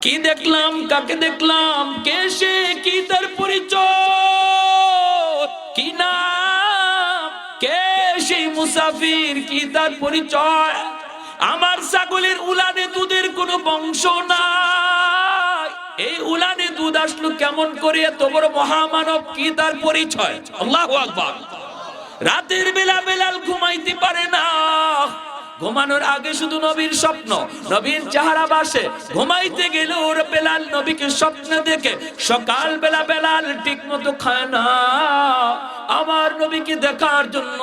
কি দেখলাম, কাকে দেখলাম, কে সে, কি তার পরিচয়, কি নাম, কে সেই মুসাফির, কি তার পরিচয়? আমার ছাগলের উলানে দুধের কোনো বংশ নাই। এই উলানে দুধ আসলো কেমন করে? এত বড় মহামানব, কি তার পরিচয়? আল্লাহু রাতের বেলা বেলাল ঘুমাইতে পারে না। ঘুমানোর আগে শুধু নবীর স্বপ্ন। নবীর চেহারা বাসে। ঘুমাইতে গেলে ওর বেলাল নবীকে স্বপ্ন দেখে সকাল বেলা বেলাল ঠিক মতো খায় না। আমার নবীকে দেখার জন্য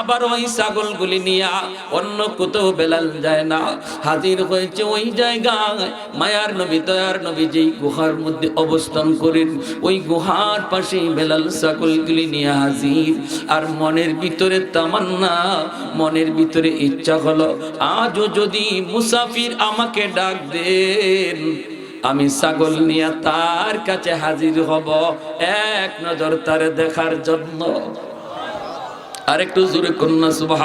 আবার ওই ছাগলগুলি নিয়ে অন্য কোথাও বেলাল যায় না। হাজির হয়েছে ওই জায়গায়। মায়ার নবী, দয়ার নবী যেই গুহার মধ্যে অবস্থান করেন, ওই গুহার পাশেই বেলাল ছাগলগুলি নিয়ে হাজির। আর মনের ভিতরে তামান্না, মনের ভিতরে ইচ্ছা হলো, আজও যদি মুসাফির আমাকে ডাক দেন, আমি ছাগল নিয়ে তার কাছে হাজির হব, এক নজর তারে দেখার জন্য। আর একটু জোরে কন্যা সুবাহ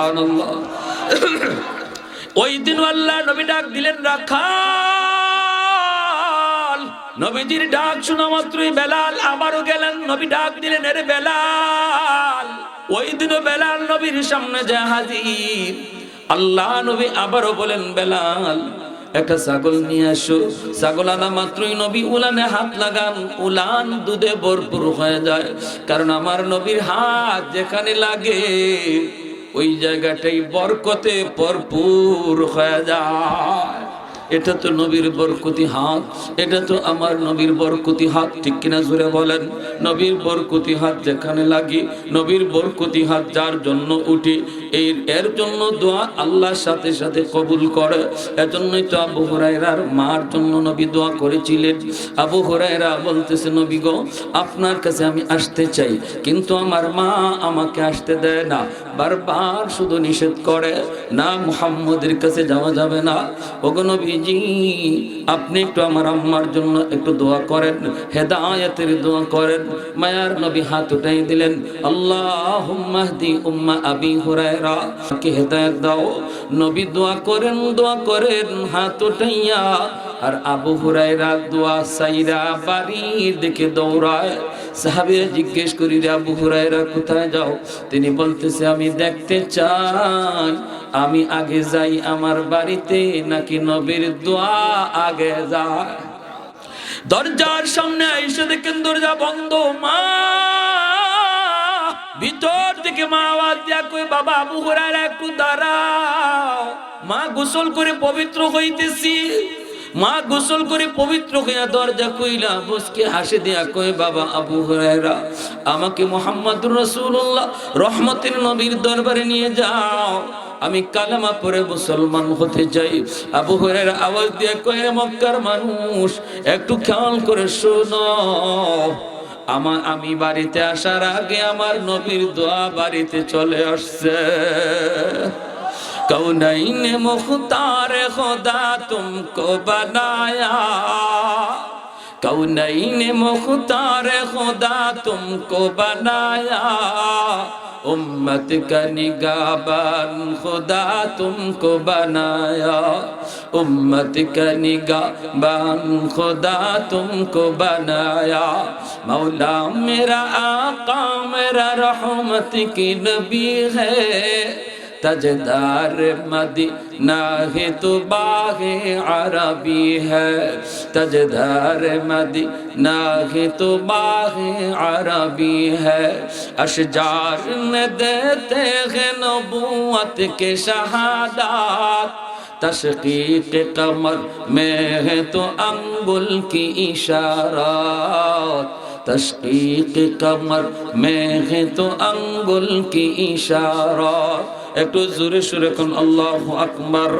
ওই দিন আল্লাহ নবী ডাক দিলেন, রাখাল। নবীজির ডাক শোনা মাত্রই বেলাল আবারও গেলেন। নবী ডাক দিলেন, এর বেলাল। ওই দিনও বেলাল নবীর সামনে যায় হাজির আল্লাহ নবী আবারও বলেন, বেলাল, একটা ছাগল নিয়ে আসো। ছাগল আনা মাত্রই নবী উলানে হাত লাগান, উলান দুধে ভরপুর হয়ে যায়। কারণ আমার নবীর হাত যেখানে লাগে, ওই জায়গাটাই বরকতে ভরপুর হয়ে যায়। এটা তো নবীর বরকতি হাত, এটা তো আমার নবীর বরকতি হাত, ঠিক কিনা জুড়ে বলেন? নবীর বরকতি হাত যেখানে লাগি, নবীর বরকতি হাত যার জন্য উঠি, এই এর জন্য দোয়া আল্লাহর সাথে সাথে কবুল করে। এজন্যই তো আবু হুরাইরার মার জন্য নবী দোয়া করেছিলেন। আবু হুরাইরা বলতেছে, নবী গো, আপনার কাছে আমি আসতে চাই, কিন্তু আমার মা আমাকে আসতে দেয় না, বারবার শুধু নিষেধ করে, না মুহাম্মদের কাছে যাওয়া যাবে না। ওগো নবীজি আপনি একটু আমার আম্মার জন্য একটু দোয়া করেন, হেদায়েতের দোয়া করেন। মায়ার নবী হাত উঠাই দিলেন আল্লাহ মাহদি উম্মা আবি হুরায়রা কে হেদায়েত দাও। নবী দোয়া করেন দোয়া করেন, হাত উঠাইয়া, আর আবু হুরায়রা দোয়া সাইরা বাড়ির দিকে দৌড়ায়। সাহাবীরা জিজ্ঞেস করি, রে আবু হুরায়রা, কোথায় যাও? তিনি বলতেছে, আমি দেখতে চাই আমি আগে যাই আমার বাড়িতে, নাকি নবীর দোয়া আগে যায়? দরজার সামনে এসে দেখেন দরজা বন্ধ, মা! ভিতর থেকে মা আওয়াজ দিয়া কই বাবা আবু হুরায়রা একটু দাঁড়াও। মা গোসল করে পবিত্র হইতেছি। মা গোসল করে পবিত্র হইয়া দরজা কইলা বসকে হাসি দিয়া কই বাবা আবু হুরায়রা, আমাকে মোহাম্মদুর রাসূলুল্লাহ, রহমতের নবীর দরবারে নিয়ে যাও। আমি কালামা পরে মুসলমান হতে চাই। আবু হরের আওয়াজ দিয়ে কয়ে মক্কার মানুষ, একটু খেয়াল করে শোন। আমার, আমি বাড়িতে আসার আগে আমার নবীর দোয়া বাড়িতে চলে আসছে। কৌনাইনে মুখতার খোদা তুমকো বানায়া। बनाया कौनैन मुख्तार खुदा तुमको बनाया उम्मत का निगाबान खुदा तुमको बनाया उम्मत का निगाबान खुदा तुमको बनाया मौला मेरा आका मेरा रहमत की नबी है تجدار مدینہ ہے تو باغ عربی ہے تجدار مدینہ ہے تو باغ عربی ہے اشجار میں دیتے ہیں نبوت کے شہادات تشقیق قمر میں ہے تو امبل کی اشارات تشقیق قمر میں ہے تو انگل کی اشارات একটু জোরে সুরে কোন, আল্লাহ আকবার।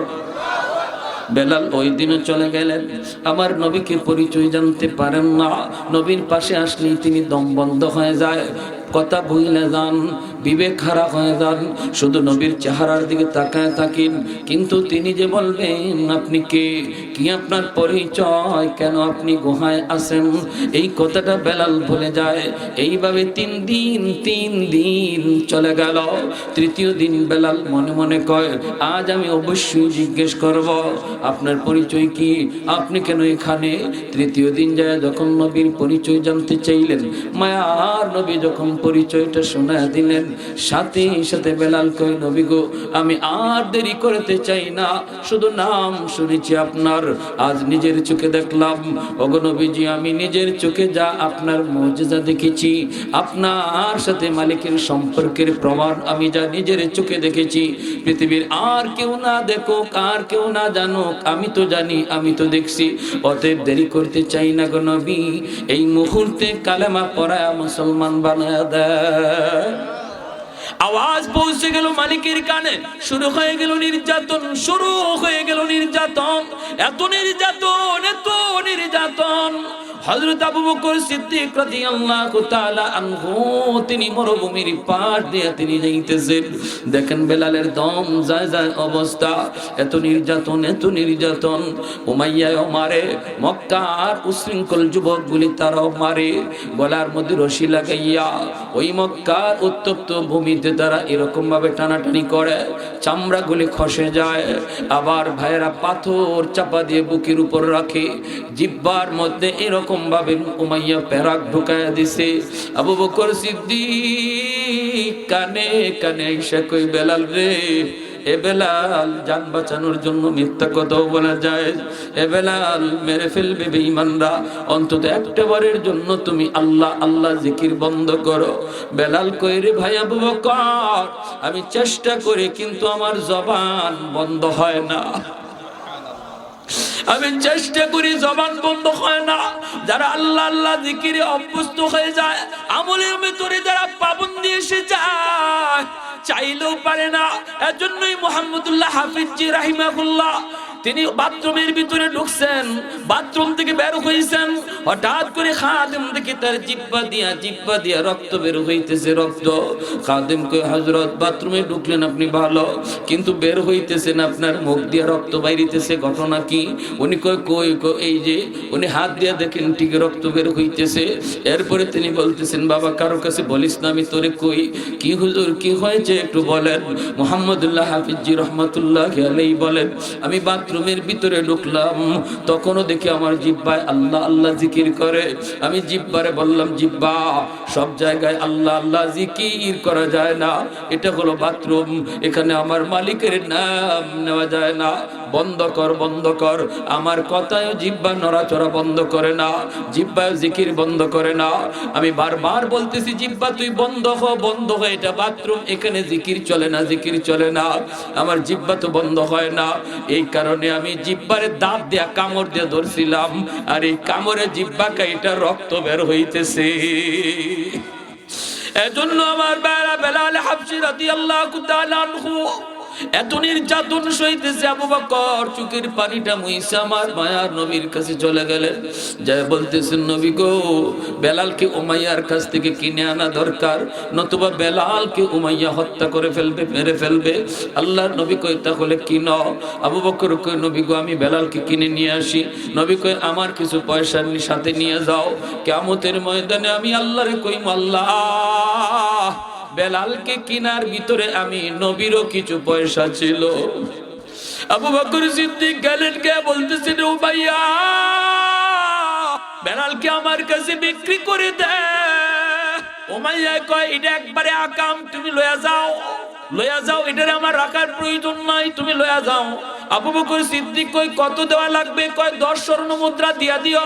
বেলাল ওই দিনও চলে গেলেন। আমার নবীকে পরিচয় জানতে পারেন না। নবীর পাশে আসলেই তিনি দম বন্ধ হয়ে যায়। কথা ভুলে যান, বিবেক খারাপ হয়ে যান। শুধু নবীর চেহারার দিকে তাকায় থাকেন। কিন্তু তিনি যে বলবেন আপনি কে? কি আপনার পরিচয়? কেন আপনি গুহায় আছেন এই কথাটা বেলাল ভুলে যায়। এইভাবে তিন দিন তিন দিন চলে গেল। তৃতীয় দিন বেলাল মনে মনে কয়, আজ আমি অবশ্যই জিজ্ঞেস করব, আপনার পরিচয় কি? আপনি কেন এখানে? তৃতীয় দিন যায় যখন নবীর পরিচয় জানতে চাইলেন, মায়ার নবী যখন পরিচয়টা শোনা দিলেন। সাথে সাথে বেলাল কয় নবী গো, আমি আর দেরি করতে চাই না। শুধু নাম শুনেছি আপনার। আজ নিজের চোখে দেখলাম। ওগো নবীজি, আমি নিজের চোখে যা আপনার মর্যাদা দেখেছি, আপনার সাথে মালিকের সম্পর্কের প্রমাণ আমি যা নিজের চোখে দেখেছি। পৃথিবীর আর কেউ না দেখুক, আর কেউ না জানুক, আমি তো জানি, আমি তো দেখছি। অতএব দেরি করতে চাই না গো নবী। এই মুহূর্তে কালেমা পড়ায় মুসলমান বানায় আওয়াজ পৌঁছে গেল মালিকের কানে, শুরু হয়ে গেল নির্যাতন, শুরু হয়ে গেল নির্যাতন। এত নির্যাতন এত নির্যাতন। হযরত আবু বকর সিদ্দিক রাদিয়াল্লাহু তাআলা আনহু, তিনি মরুভূমির পার দিয়ে তিনি যাইতেছেন। দেখেন বেলালের দম যায় যায় অবস্থা। এত নির্যাতন এত নির্যাতন। উমাইয়াও মারে, মক্কার উশৃঙ্খল যুবকগুলি তারাও মারে। গলার মধ্যে রশি লাগাইয়া ওই মক্কার উত্তপ্ত ভূমিতে তারা এরকম ভাবে টানাটানি করে। চামড়াগুলি খসে যায়। আবার ভাইয়েরা পাথর চাপা দিয়ে বুকের উপর রাখে। জিব্বার মধ্যে এরকম ভাবে উমাইয়া প্যারাক ঢুকায় দিছে। আবু বকর সিদ্দিক কানে কানে আইসা কই, বেলাল রে, এ বেলাল, যান বাঁচানোর জন্য মিথ্যা কথাও বলা যায়। এ বেলাল, মেরে ফেলবে বেঈমানরা। অন্তত একটা বারের জন্য তুমি আল্লাহ আল্লাহ জিকির বন্ধ করো। বেলাল কই রে ভাই আবু বকর, আমি চেষ্টা করি, কিন্তু আমার জবান বন্ধ হয় না। আমি চেষ্টা করি জবান বন্ধ হয় না। যারা আল্লাহ আল্লাহ জিকিরে অভ্যস্ত হয়ে যায় আমলে আমলের ভেতরে যারা পাবন দিয়ে এসে যায় চাইলেও পারে না। এজন্যই মোহাম্মদুল্লাহ হাফিজি রাহিমাহুল্লাহ, তিনি বাথরুমের ভিতরে ঢুকছেন, বাথরুম থেকে বের হয়েছেন হঠাৎ করে খাদেম দেখে তার জিব্বা দিয়া জিব্বা দিয়া রক্ত বের হইতেছে, রক্ত। খাদেম কই হজরত বাথরুমে ঢুকলেন আপনি ভালো, কিন্তু বের হইতেছেন আপনার মুখ দিয়া রক্ত বাইরিতেছে, ঘটনা কি? উনি কই কই এই যে, উনি হাত দিয়া দেখেন, ঠিক রক্ত বের হইতেছে। এরপরে তিনি বলতেছেন, বাবা, কারও কাছে বলিস না, আমি তোরে কই, কি হুজুর, কি হয়েছে? একটু বলেন। মোহাম্মদুল্লাহ হাফিজি রহমতুল্লাহ আলাই বলেন, আমি বাথরুমের ভিতরে ঢুকলাম, তখনও দেখি আমার জিব্বায় আল্লাহ আল্লাহ জিকির করে। আমি জিব্বারে বললাম, জিব্বা, সব জায়গায় আল্লাহ আল্লাহ জিকির করা যায় না। এটা হলো বাথরুম, এখানে আমার মালিকের নাম নেওয়া যায় না। বন্ধ কর বন্ধ কর। আমার কথায় জিব্বা নড়াচড়া বন্ধ করে না জিব্বায় জিকির বন্ধ করে না। আমি বারবার বলতেছি জিব্বা তুই বন্ধ হ, বন্ধ হয় এটা বাথরুম, এখানে জিকির চলে না, জিকির চলে না। আমার জিব্বা তো বন্ধ হয় না। এই কারণে আমি জিব্বারে দাঁত দিয়া কামড় দিয়ে ধরছিলাম, আর এই কামড়ে জিব্বা কাইটা রক্ত বের হইতেছে। এজন্য আমার বেলা বেলাল হাফসি রাদিয়াল্লাহু তাআলা আনহু এত নির্যাতন সইতেছে আবু বকর চুকের পানিটা মুইসা আমার মায়ার নবীর কাছে চলে গেলেন যাই বলতেছেন, নবী গো, বেলালকে উমাইয়ার কাছ থেকে কিনে আনা দরকার, নতুবা বেলালকে উমাইয়া হত্যা করে ফেলবে, মেরে ফেলবে। আল্লাহর নবী কই তাহলে কিন আবু বকর কই নবী গো, আমি বেলালকে কিনে নিয়ে আসি। নবী কই আমার কিছু পয়সা সাথে নিয়ে যাও। কেমতের ময়দানে আমি আল্লাহরে কই আল্লাহ বেলালকে কিনার ভিতরে আমি নবীরও কিছু পয়সা ছিল। আবু বকর সিদ্দিক গেলেন কে বলতেছেন ও ভাইয়া বেলালকে আমার কাছে বিক্রি করে দে। ওমাইয়া কয়, এটা একবারে আকাম, তুমি লয়া যাও। লয়া যাও, এটারে আমার রাখার প্রয়োজন নাই, তুমি লয়া যাও। আবু বকর সিদ্দিক কই কত দেওয়া লাগবে? কয়, দশ স্বর্ণ মুদ্রা দিয়া দিও,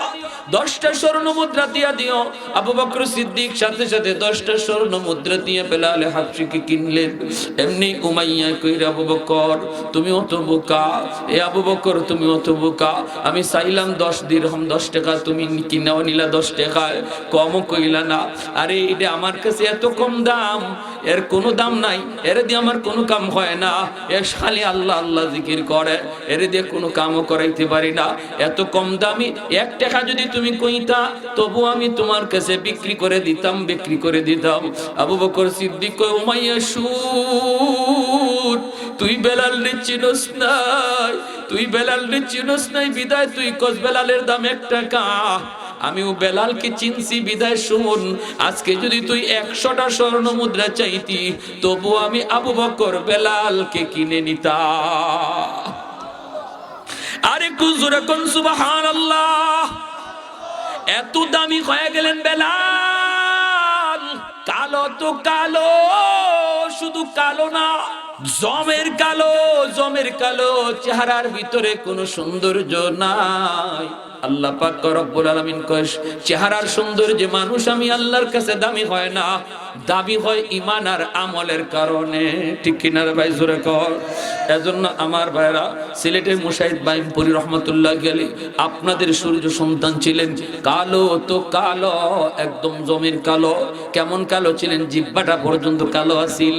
দশটা স্বর্ণ মুদ্রা দিয়া দিও। আবু বকর সিদ্দিক সাথে সাথে দশটা স্বর্ণ মুদ্রা দিয়ে বেলালে হাফসিকে কিনলেন। এমনি উমাইয়া কইরা, আবু বকর, তুমি অত বোকা। এ আবু বকর, তুমি অত বোকা। আমি চাইলাম দশ দিরহম, দশ টাকা তুমি কিনাও, নিলা দশ টাকায়। কমও কইলা না। আরে, এটা আমার কাছে এত কম দাম। এর কোনো দাম নাই, এর দিয়ে আমার কোনো কাম হয় না। এ খালি আল্লাহ আল্লাহ জিকির করে, এর দিয়ে কোনো কামও করাইতে পারি না। এত কম দামি, এক টাকা যদি তুমি কইতা তবু আমি তোমার কাছে বিক্রি করে দিতাম, বিক্রি করে দিতাম। আবু বকর সিদ্দিক তুই বেলাল রে চিনস নাই, তুই বেলাল রে চিনস নাই, বিদায় তুই কস বেলালের দাম এক টাকা। আমিও বেলালকে চিনছি, বিদায় শুন আজকে যদি তুই একশোটা স্বর্ণ মুদ্রা চাইতি তবু আমি আবু বকর বেলালকে কিনে নিতা আরে কুজুরে কোন সুবাহান আল্লাহ এত দামি হয়ে গেলেন বেলাল। কালো তো কালো, শুধু কালো না। জমের কালো জমের কালো চেহারার ভিতরে কোনো সৌন্দর্য নাই। আল্লাহ পাক রব্বুল আলামিন কয়, চেহারার সৌন্দর্যে মানুষ আমি আল্লাহর কাছে দামি হয় না। দাবি হয় ইমান আর আমলের কারণে। ঠিক কিনা রে ভাই, জোরে কর। এজন্য আমার ভাইরা সিলেটের মুশাহিদ বাইমপুরি রহমতুল্লাহ গেলে আপনাদের সূর্য সন্তান ছিলেন কালো তো কালো, একদম জমির কালো, কেমন কালো ছিলেন? জিব্বাটা পর্যন্ত কালো আসিল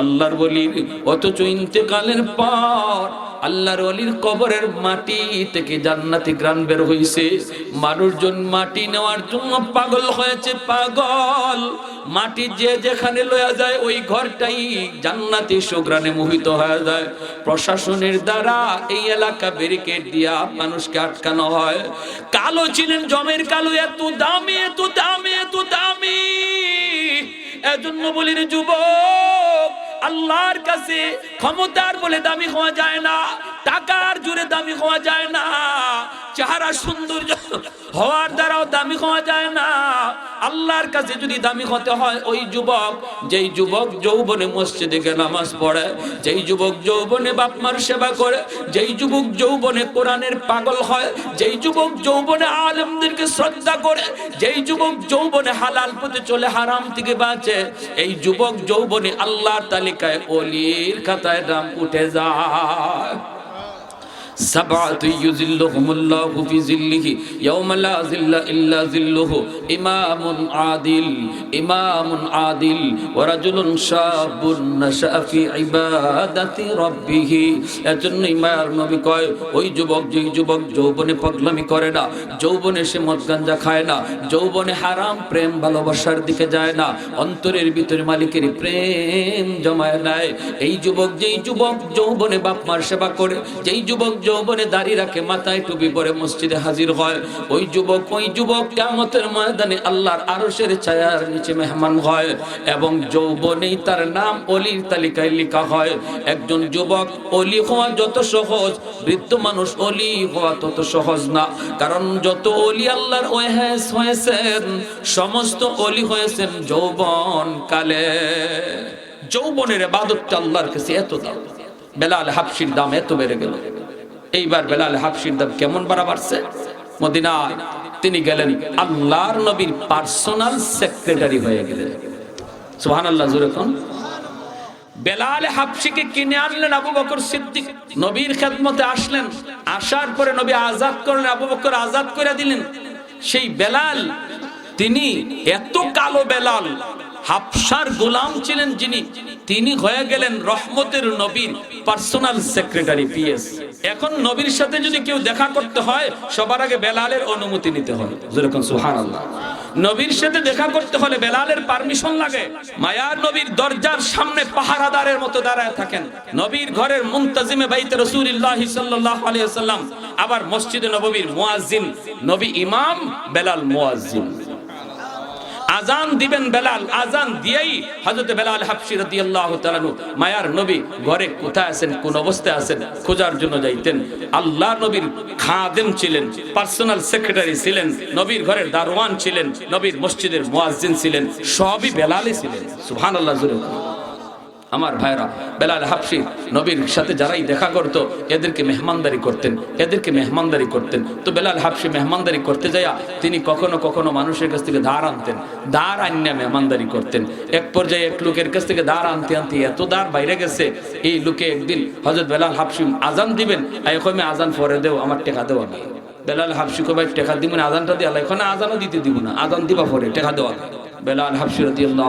আল্লাহর বলি অথচ ইন্তেকালের পর আল্লাহর অলির কবরের মাটি থেকে জান্নাতি গ্রান বের হইছে। মানুষজন মাটি নেওয়ার জন্য পাগল হয়েছে, পাগল। মাটি যে যেখানে লয়া যায়, ওই ঘরটাই জান্নাতি সুগ্রানে মোহিত হয়ে যায়। প্রশাসনের দ্বারা এই এলাকা ব্যারিকেড দিয়া মানুষকে আটকানো হয়। কালো ছিলেন, জমের কালো, এত দামি এত দামি এত দামি। এজন্য বলি রে যুবক আল্লাহর কাছে ক্ষমতার বলে দামি হওয়া যায় না, টাকার জুড়ে দামি হওয়া যায় না, চেহারা সৌন্দর্য হওয়ার দ্বারাও দামি হওয়া যায় না। আল্লাহর কাছে যদি দামি হতে হয়, ওই যুবক, যেই যুবক যৌবনে মসজিদে গিয়ে নামাজ পড়ে, যেই যুবক যৌবনে বাপমার সেবা করে, যেই যুবক যৌবনে কোরআনের পাগল হয়, যেই যুবক যৌবনে আলেমদেরকে শ্রদ্ধা করে, যেই যুবক যৌবনে হালাল পথে চলে হারাম থেকে বাঁচে, এই যুবক যৌবনে আল্লাহর তালিকায় অলির খাতায় নাম উঠে যায়। সাবআতু ইউযিল্লুহুমুল্লাহু ফি জিল্লিহি ইয়াওমা লা ইল্লা জিল্লুহু ইমামুন আদিল ইমামুন আদিল, ওয়া রাজুলুন শাবুন নাশা ফি ইবাদাতি রাব্বিহি। এজন্য ইমার নবী কয়, ওই যুবক যেই যুবক যৌবনে পাগলামি করে না, যৌবনে সে মদ গাঞ্জা খায় না, যৌবনে হারাম প্রেম ভালোবাসার দিকে যায় না, অন্তরের ভিতরে মালিকের প্রেম জমায় নেয়। এই যুবক যেই যুবক যৌবনে বাপ মার সেবা করে, যেই যুবক যৌবনে দাড়ি রাখে, মাথায় টুপি পরে মসজিদে হাজির হয়। ওই যুবক ওই যুবক কেমতের ময়দানে আল্লাহর আরশের ছায়ার নিচে মেহমান হয় এবং যৌবনেই তার নাম অলির তালিকায় লেখা হয়। একজন যুবক অলি হওয়া যত সহজ, বৃদ্ধ মানুষ অলি হওয়া তত সহজ না। কারণ যত অলি আল্লাহর ওয়েহেস হয়েছেন, সমস্ত অলি হয়েছেন যৌবন কালে যৌবনের বাদতটা আল্লাহর কাছে এত দাম। বেলাল হাফসির দাম এত বেড়ে গেল। এইবার বেলাল হাফসির দাম কেমন বাড়া বাড়ছে? মদিনায় তিনি গেলেন, আল্লাহর নবীর পার্সোনাল সেক্রেটারি হয়ে গেলেন। সুহান আল্লাহ জুরেখন বেলাল হাফসিকে কিনে আনলেন আবু বকর সিদ্দিক। নবীর খেদমতে আসলেন, আসার পরে নবী আজাদ করলেন, আবু বকর আজাদ করে দিলেন। সেই বেলাল, তিনি এত কালো বেলাল হাফসার গোলাম ছিলেন যিনি। তিনি হয়ে গেলেন রহমতের নবীর পার্সোনাল সেক্রেটারি পিএস এখন নবীর সাথে যদি কেউ দেখা করতে হয়, সবার আগে বেলালের অনুমতি নিতে হয় যেরকম সুহান আল্লাহ নবীর সাথে দেখা করতে হলে বেলালের পারমিশন লাগে। মায়ার নবীর দরজার সামনে পাহারাদারের মতো দাঁড়ায় থাকেন। নবীর ঘরের মুনতাজিমে বাইতে রাসূলুল্লাহ সাল্লাল্লাহু আলাইহি ওয়াসাল্লাম, আবার মসজিদে নববীর মুয়াজ্জিন, নবী ইমাম বেলাল মুয়াজ্জিন। আজান দিবেন বেলাল, আজান দিয়েই হযরত বেলাল হাফসি রাদিয়াল্লাহু তাআলা মায়ার নবী ঘরে কোথায় আছেন, কোন অবস্থায় আছেন, খোঁজার জন্য যাইতেন। আল্লাহ নবীর খাদেম ছিলেন, পার্সোনাল সেক্রেটারি ছিলেন, নবীর ঘরের দারোয়ান ছিলেন, নবীর মসজিদের মুয়াজ্জিন ছিলেন, সবই বেলালই ছিলেন। সুবহানাল্লাহ, জুরে আমার ভাইরা, বেলাল হাফসি, নবীর সাথে যারাই দেখা করত, এদেরকে মেহমানদারি করতেন, এদেরকে মেহমানদারি করতেন। তো বেলাল হাফসি মেহমানদারি করতে যাইয়া তিনি কখনো কখনো মানুষের কাছ থেকে ধার আনতেন, ধার আন্যা মেহমানদারি করতেন। এক পর্যায়ে এক লোকের কাছ থেকে ধার আনতে আনতে এত ধার বাইরে গেছে, এই লোকে একদিন হজরত বেলাল হাফসি আজান দিবেন এখন আজান পরে দেও, আমার টেকা দেওয়া নেই। বেলাল হাফসি কবাই টেকা দিব না আজানটা দিয়ে এখানে আজানও দিতে দিব না আজান দিবা পরে, টেকা দেওয়া বেলাল হাফসি রাতি আল্লাহ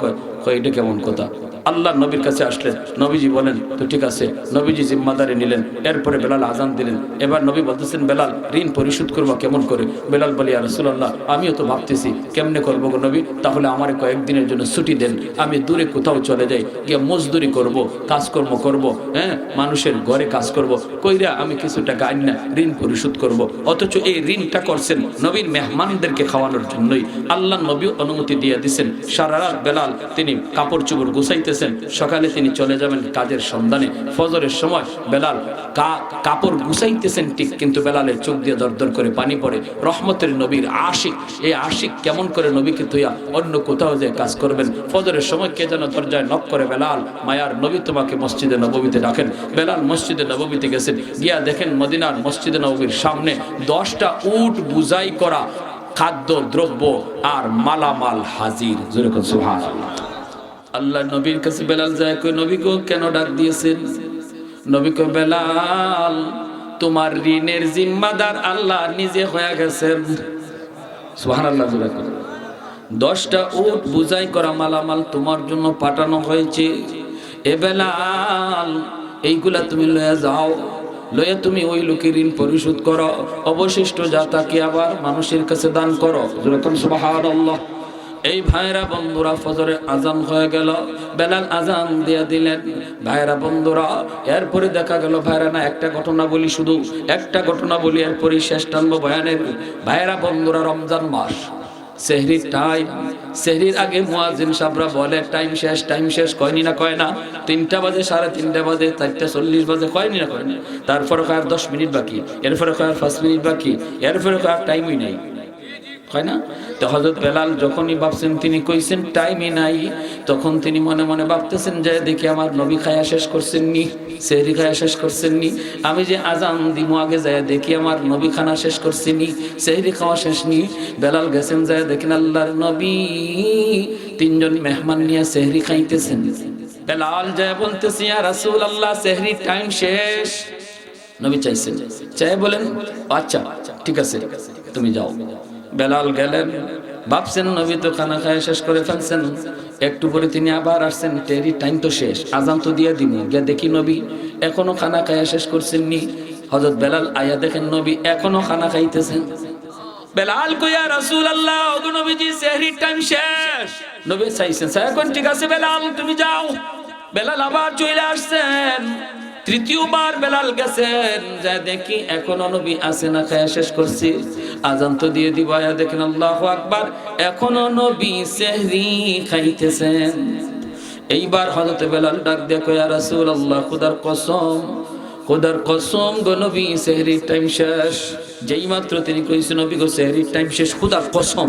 কয় কয়, এটা কেমন কথা? আল্লাহ নবীর কাছে আসলেন। নবীজি বলেন, তো ঠিক আছে। নবীজি জিম্মাদারি নিলেন। এরপরে বেলাল আজান দিলেন। এবার নবী বলতেছেন, বেলাল, ঋণ পরিশোধ করব কেমন করে? বেলাল বলি আর রসুল্লাহ আমিও তো ভাবতেছি, কেমনে করব গো নবী? তাহলে আমার কয়েকদিনের জন্য ছুটি দেন। আমি দূরে কোথাও চলে যাই, গিয়ে মজদুরি করব, কাজকর্ম করব হ্যাঁ? মানুষের ঘরে কাজ করব। কইরা আমি কিছু টাকা আনি না, ঋণ পরিশোধ করব। অথচ এই ঋণটা করছেন নবীর মেহমানদেরকে খাওয়ানোর জন্যই। আল্লাহ নবী অনুমতি দিয়ে দিছেন। সারা রাত বেলাল তিনি কাপড় চোপড় গুছাইতেছেন সকালে তিনি চলে যাবেন কাজের সন্ধানে। ফজরের সময় বেলাল কাপড় গুছাইতেছেন ঠিক, কিন্তু বেলালের চোখ দিয়ে দরদর করে পানি পড়ে। রহমতের নবীর আশিক, এই আশিক কেমন করে নবীকে তুইয়া অন্য কোথাও যে কাজ করবেন? ফজরের সময় কে যেন দরজায় নক করে বেলাল, মায়ার নবী তোমাকে মসজিদে নবমীতে ডাকেন। বেলাল মসজিদে নবমীতে গেছেন, গিয়া দেখেন মদিনার মসজিদে নবমীর সামনে দশটা উট বুঝাই করা খাদ্য, দ্রব্য আর মালামাল হাজির। যেরকম সুহান আল্লাহ নবীর কাছে বেলাল যায় কই নবী গো কেন ডাক দিয়েছেন? নবী কই বেলাল, তোমার ঋণের জিম্মাদার আল্লাহ নিজে হয়ে গেছেন। সুবহানাল্লাহ, জোরে। দশটা উট বুঝাই করা মালামাল তোমার জন্য পাঠানো হয়েছে। এ বেলাল, এইগুলা তুমি লয়ে যাও। লয়ে তুমি ওই লোকের ঋণ পরিশোধ করো। অবশিষ্ট যা তাকে আবার মানুষের কাছে দান করো। যেরকম সুবহানাল্লাহ। এই ভাইরা বন্ধুরা ফজরে আজান হয়ে গেল। বেলাল আজান দিয়ে দিলেন। ভাইরা বন্ধুরা, এরপরে দেখা গেল ভাইরা না একটা ঘটনা বলি শুধু, একটা ঘটনা বলি এরপরে শেষ টানবো বয়ানের। ভাইরা বন্ধুরা, রমজান মাস, সেহরির টাইম সেহরির আগে মুয়াজিন সাবরা বলে টাইম শেষ টাইম শেষ, কয়নি না কয় না? তিনটা বাজে, সাড়ে তিনটা বাজে, চারটা চল্লিশ বাজে, কয়নি না কয় না? তারপরে কয় দশ মিনিট বাকি, এরপরে কয় পাঁচ মিনিট বাকি, এরপরে কয় টাইমই নেই। হয় না? তো হজরত বেলাল যখনই ভাবছেন, তিনি কইছেন টাইমই নাই। তখন তিনি মনে মনে ভাবতেছেন যে, দেখি আমার নবী খায়া শেষ করছেন নি সেহরি খায়া শেষ করছেন নি আমি যে আজান দিমু, আগে যায় দেখি আমার নবী খানা শেষ করছেন নি সেহরি খাওয়া শেষ নি বেলাল গেছেন, যায় দেখেন আল্লাহর নবী তিনজন মেহমান নিয়ে সেহরি খাইতেছেন। বেলাল যায় বলতেছি, ইয়া রাসূল আল্লাহ সেহরি টাইম শেষ। নবী চাইছেন চাই বলেন আচ্ছা ঠিক আছে, তুমি যাও। বেলাল গেলেন। ভাবছেন, নবী তো খানা খায় শেষ করে ফেলছেন। একটু পরে তিনি আবার আসছেন। টেরি টাইম তো শেষ, আজান তো দিয়ে দিন গিয়া দেখি নবী এখনও খানা খায়া শেষ করছেন নি হজরত বেলাল আয়া দেখেন, নবী এখনও খানা খাইতেছেন। বেলাল কইয়া রাসূল আল্লাহ ওগো নবীজি, সেহরির টাইম শেষ। নবী চাইছেন এখন ঠিক আছে বেলাল? তুমি যাও। বেলাল আবার চলে আসছেন। তৃতীয়বার বেলাল গেছেন, যা দেখি এখনও নবী আছে না, খায়া শেষ করছি। আজান তো দিয়ে দিব, আয়া দেখেন আল্লাহ আকবার, এখনও নবী সেহরি খাইতেছেন। এইবার হযরত বেলাল ডাক দেখো ইয়া রাসূলুল্লাহ, খুদার কসম, খোদার কসম গো নবী, সেহরির টাইম শেষ। যেই মাত্র তিনি কইছে, নবী গো, সেহরির টাইম শেষ, খোদার কসম।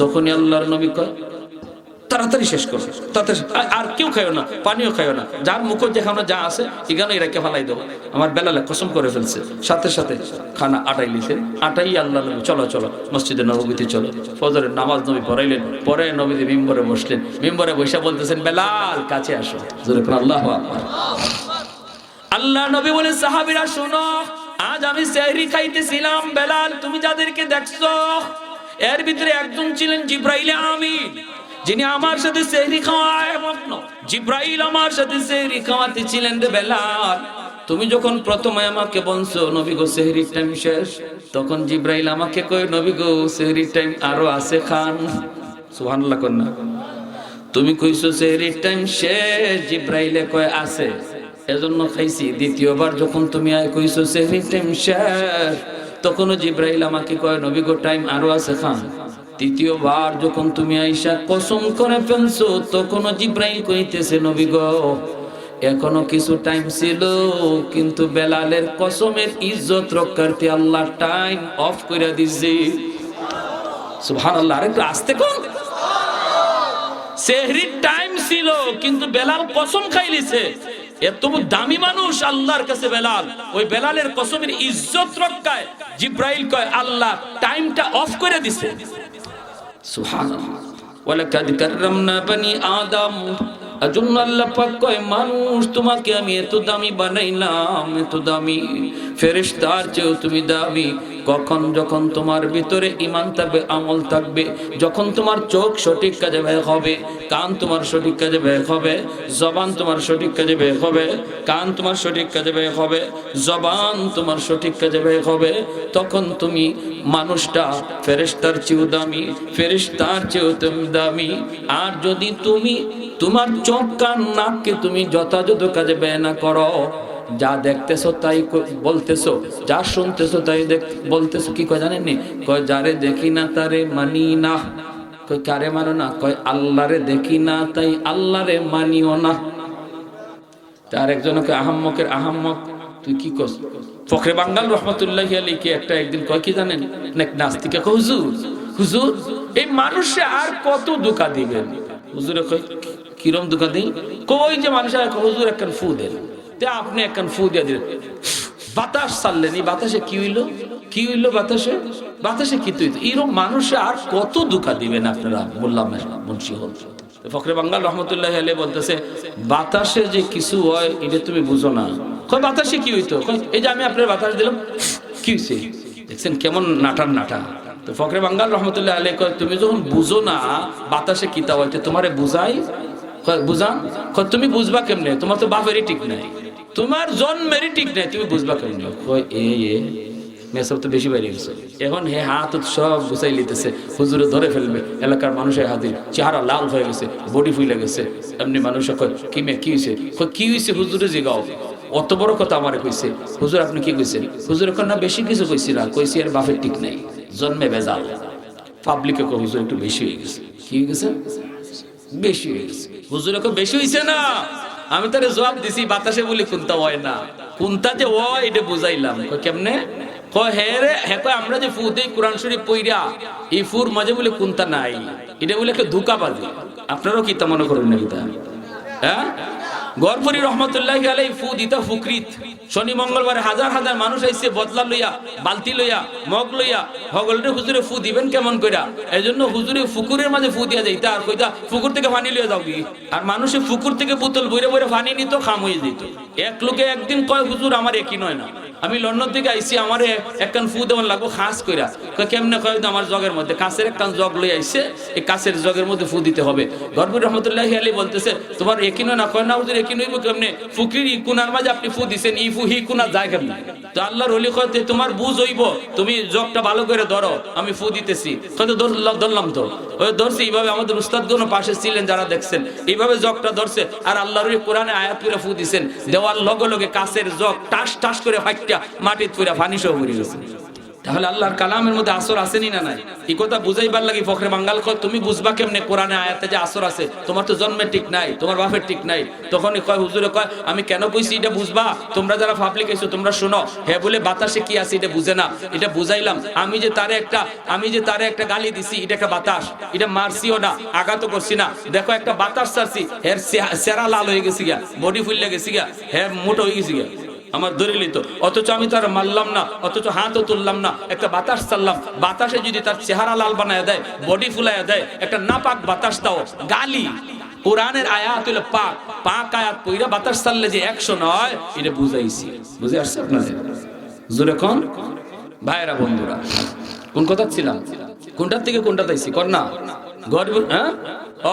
তখনই আল্লাহর নবী কয় তাড়াতাড়ি শেষ করো। তাড়াতাড়ি আর- কেউ খাইও না, পানিও খাইও না। যার মুখ দেখানো যা আছে এখানে এরাকে ফালাই দেবো। আমার বেলালে কসম করে ফেলছে। সাথে সাথে খানা আটাই লিছে আটাই আল্লাহ নবী, চলো চলো, মসজিদে নবগীতে চলো। ফজরের নামাজ নবী পড়াইলেন। পরে নবীতে মিম্বরে বসলেন। মিম্বরে বৈশা বলতেছেন, বেলাল, কাছে আসো। আল্লাহ আল্লাহ নবী বলে সাহাবীরা, শোনো, আজ আমি সেহরি খাইতেছিলাম, বেলাল, তুমি যাদেরকে দেখছ, এর ভিতরে একজন ছিলেন জিব্রাইল আমিন। যিনি আমার সাথে সেহরি খাওয়ায় জিব্রাইল আমার সাথে সেহরি খাওয়াতে ছিলেন রে বেলাল। তুমি যখন প্রথমে আমাকে বলছো, নবী গো, সেহরির টাইম শেষ, তখন জিব্রাইল আমাকে কয়, নবী গো, সেহরির টাইম আরও আছে খান। সুবহানাল্লাহ কন্যা তুমি কইছো, সেহরির টাইম শেষ, জিব্রাইলে কয়, আছে। এজন্য খাইছি। দ্বিতীয়বার যখন তুমি আয় কইছো, সেহরির টাইম শেষ, তখনও জিব্রাইল আমাকে কয়, নবী গো টাইম আরও আছে খান। তৃতীয়বার যখন তুমি আইসা কসম করে ফেলছো, তখনও জিব্রাইল কইতেছে, নবী এখনও কিছু টাইম ছিল, কিন্তু বেলালের কসমের ইজ্জত রক্ষার্থে আল্লাহ টাইম অফ করে দিছে। সুবহানাল্লাহ আরেকটু আস্তে কোন। সেহরির টাইম ছিল, কিন্তু বেলাল কসম খাইলিছে। এত দামি মানুষ আল্লাহর কাছে বেলাল। ওই বেলালের কসমের ইজ্জত রক্ষায় জিব্রাইল কয়, আল্লাহ টাইমটা অফ করে দিছে। সুবহানাল্লাহ। ওয়ালাকাদ কাররামনা বানি আদম। আজন্য আল্লাহ পাক কয়, মানুষ, তোমাকে আমি এত দামি বানাইলাম, এত দামি। ফেরেশতার চেয়েও তুমি দামি। কখন যখন তোমার ভিতরে ইমান থাকবে, আমল থাকবে, যখন তোমার চোখ সঠিক কাজে ব্যয় হবে, কান তোমার সঠিক কাজে ব্যয় হবে, জবান তোমার সঠিক কাজে ব্যয় হবে, কান তোমার সঠিক কাজে ব্যয় হবে, জবান তোমার সঠিক কাজে ব্যয় হবে, তখন তুমি মানুষটা ফেরেস্তার চেয়েও দামি ফেরেস্তার চেয়েও তুমি দামি। আর যদি তুমি তোমার চোখ কান নাককে তুমি যথাযথ কাজে ব্যয় না করো যা দেখতেছো তাই বলতেছো যা শুনতেছো তাই বলতেছো কি কয় জানেননি? কয় যারে দেখি না তারে মানি না। কয় কারে মানো না? কয় আল্লাহরে দেখি না তাই আল্লাহরে মানিও না। তার একজনকে আহাম্মকের আহাম্মক তুই কি কস ফখরে বাঙ্গাল রহমতুল্লাহ আলীকে একটা একদিন কয় কি জানেন? এক নাস্তিকা কয়, হুজুর হুজুর এই মানুষে আর কত দুঃখা দিবেন? হুজুরে কয় কিরম দুঃখা দিই? কই যে মানুষের হুজুর একখান ফু দেন। তে আপনি একখান ফু দিয়ে দিলেন। বাতাস ছাড়লেন। এই বাতাসে কি হইল? কি হইল বাতাসে? বাতাসে কি তুই এরকম মানুষে আর কত দুঃখা দিবেন আপনারা বললাম মুন্সি হল। ফখরে বাঙ্গাল রহমতুল্লাহ আলী বলতেছে, বাতাসে যে কিছু হয়, এটা তুমি বুঝো না। কয়, বাতাসে কি হইতো? এই যে আমি আপনার বাতাস দিলাম, কি হয়েছে দেখছেন কেমন নাটার নাটা। তো ফখরে বাঙ্গাল রহমতুল্লাহ আলী কয়, তুমি যখন বুঝো না বাতাসে কিতা হইতে তোমারে বুঝাই। বুঝান? তুমি বুঝবা কেমনে? তোমার তো বাপেরই ঠিক নাই। তোমার জন্মেরই ঠিক নাই, তুমি বুঝবা কেমনে? তো বেশি বাইরে গেছে। এখন হে হাত সব গুছাই লিতেছে হুজুরে ধরে ফেলবে, এলাকার মানুষের চেহারা লাল হয়ে গেছে, বডি গেছে। এমনি মানুষ কি মে, কি হয়েছে কি হয়েছে হুজুরে অত বড় কথা আমারে কইছে। হুজুর, আপনি কি কইছেন? হুজুর এখন না, বেশি কিছু কইছি না, কইছি আর বাপের ঠিক নাই। জন্মে বেজাল পাবলিকে কয়, হুজুর, একটু বেশি হয়ে গেছে। কি হয়ে গেছে? বেশি হয়ে গেছে। বেশি হয়েছে না। আমি তারে জবাব দিছি, বাতাসে বলি, কোনটা হয় না? কুন্তা যে ও এটা বুঝাইলাম। কেমনে? কয়, হে কয়, আমরা যে ফু দেই কোরআন শরীফ পইরা, এই ফুর মাঝে বলে কুন্তা নাই? এটা বলে কে ধোকা বাজে। আপনারাও কি তা মনে করেন না হ্যাঁ? গড়পুরি রহমতুল্লাহ আলাই ফু দিতা ফুকরিত। শনি, মঙ্গলবার হাজার হাজার মানুষ আইছে বদলা লইয়া, বালতি লইয়া, মগ লইয়া হগলরে হুজুরে ফু দিবেন কেমন কইরা? এই জন্য হুজুরে ফুকুরের মাঝে ফু দিয়া যাইতা, আর কইতা, ফুকুর থেকে পানি লইয়া যাও আর মানুষে ফুকুর থেকে বোতল বইরে বইরে পানি নিত, খাম হয়ে যেত। এক লোকে একদিন কয়, হুজুর, আমার একই নয় না। আমি লন্ডন থেকে আইছি আমারে একখান ফু দেওয়ার লাগবো, খাস কইরা। কেমনে কয়, আমার জগের মধ্যে, কাছের একখান জগ লই আইসে, এই কাছের জগের মধ্যে ফু দিতে হবে। গরবুর রহমতুল্লাহ আলী বলতেছে, তোমার একই নয় না? কয়, না হুজুর তোমার বুঝ হইব, তুমি জগটা ভালো করে ধরো, আমি ফু দিতেছি। ধরলাম তো। ওই ধরছি, এইভাবে আমাদের উস্তাদগণ পাশে ছিলেন যারা দেখছেন। এইভাবে জগটা ধরছে, আর আল্লাহর ওই কোরআনে আয়াত করে ফু দিছেন। দেওয়ার লগে লগে কাছের জগ টাস টাস করে ফাইটা মাটিত পুরা ফানি সহ পড়ে গেছে। তাহলে আল্লাহর কালামের মধ্যে আসর আসেনি না নাই? এই কথা বুঝাইবার লাগি ফখরে বাঙ্গাল কয়, তুমি বুঝবা কেমনে কোরআনে আয়াতে যে আসর আছে? তোমার তো জন্মের ঠিক নাই, তোমার বাপের ঠিক নাই। তখনই কয় হুজুরে কয়, আমি কেন কইছি এটা বুঝবা? তোমরা যারা পাবলিক এসো তোমরা শোনো। হে বলে বাতাসে কি আছে এটা বুঝে না। এটা বুঝাইলাম। আমি যে তারে একটা, আমি যে তারে একটা গালি দিছি, এটা একটা বাতাস। এটা মারছিও না আঘাত করছি না। দেখো একটা বাতাস ছাড়ছি, হের সেরা লাল হয়ে গেছি গিয়া, বডি ফুললে গেছি গিয়া হ্যাঁ মোটো হয়ে গেছি গিয়া। আমার দলিলই তো অথচ আমি তার মারলাম না, অথচ হাতও তুললাম না, একটা বাতাস চাললাম। বাতাসে যদি তার চেহারা লাল বানায় দেয় বডি ফুলায় দেয়, একটা নাপাক বাতাস দাও, গালি। কোরআনের আয়াত হলো পাক। পাক আয়াত পইরা বাতাস চাললে যে একশো নয়, এটা বুঝাইছি। বুঝে আসছে আপনাদের? জোরে কোন? ভাইরা বন্ধুরা, কোন কথা ছিলাম? কোনটার থেকে কোনটা তাইছি কর না। গড হ্যাঁ?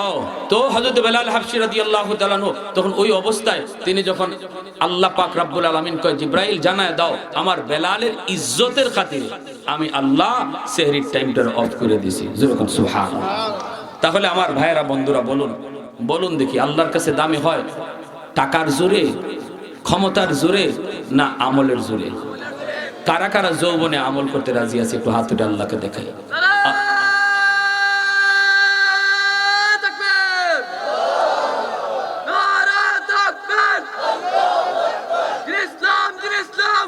ও, তো হযরত বেলাল হাবশি রাদিয়াল্লাহু তাআলা আনহু, তখন ওই অবস্থায় তিনি যখন আল্লাহ পাক রব্বুল আলামিন কয়, জিব্রাইল, জানায় দাও, আমার বেলালের ইজ্জতের খাতিরে আমি আল্লাহ সেহরির টাইমটার অফ করে দিয়েছি যেরকম সুবহান তাহলে আমার ভাইয়েরা, বন্ধুরা, বলুন বলুন দেখি, আল্লাহর কাছে দামি হয় টাকার জোরে, ক্ষমতার জোরে, না আমলের জোরে? কারা কারা যৌবনে আমল করতে রাজি আছে, একটু হাত আল্লাহকে দেখাই নারায়ে তাকবীর নারায়ে তাকবীর দিন ইসলাম দিন ইসলাম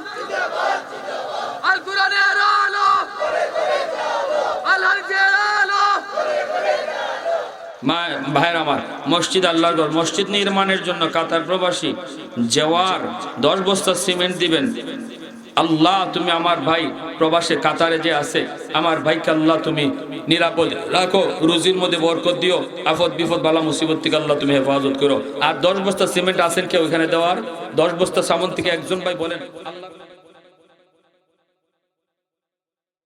আল কোরআনের আলো আল হাদিসের আলো মা ভাইয়ের আমার, মসজিদ আল্লাহর ঘর, মসজিদ নির্মাণের জন্য কাতার প্রবাসী, জেওয়ার, দশ বস্তা সিমেন্ট দিবেন। আল্লাহ, তুমি আমার ভাই প্রবাসে কাতারে যে আছে, আমার ভাইকে আল্লাহ তুমি নিরাপদ রাখো, রুজির মধ্যে বরকত দিও, আফত বিপদ বালা মুসিবত থেকে আল্লাহ তুমি হেফাজত করো। আর দশ বস্তা সিমেন্ট আছেন কেউ এখানে দেওয়ার? দশ বস্তা সামন থেকে একজন ভাই বলেন, আল্লাহ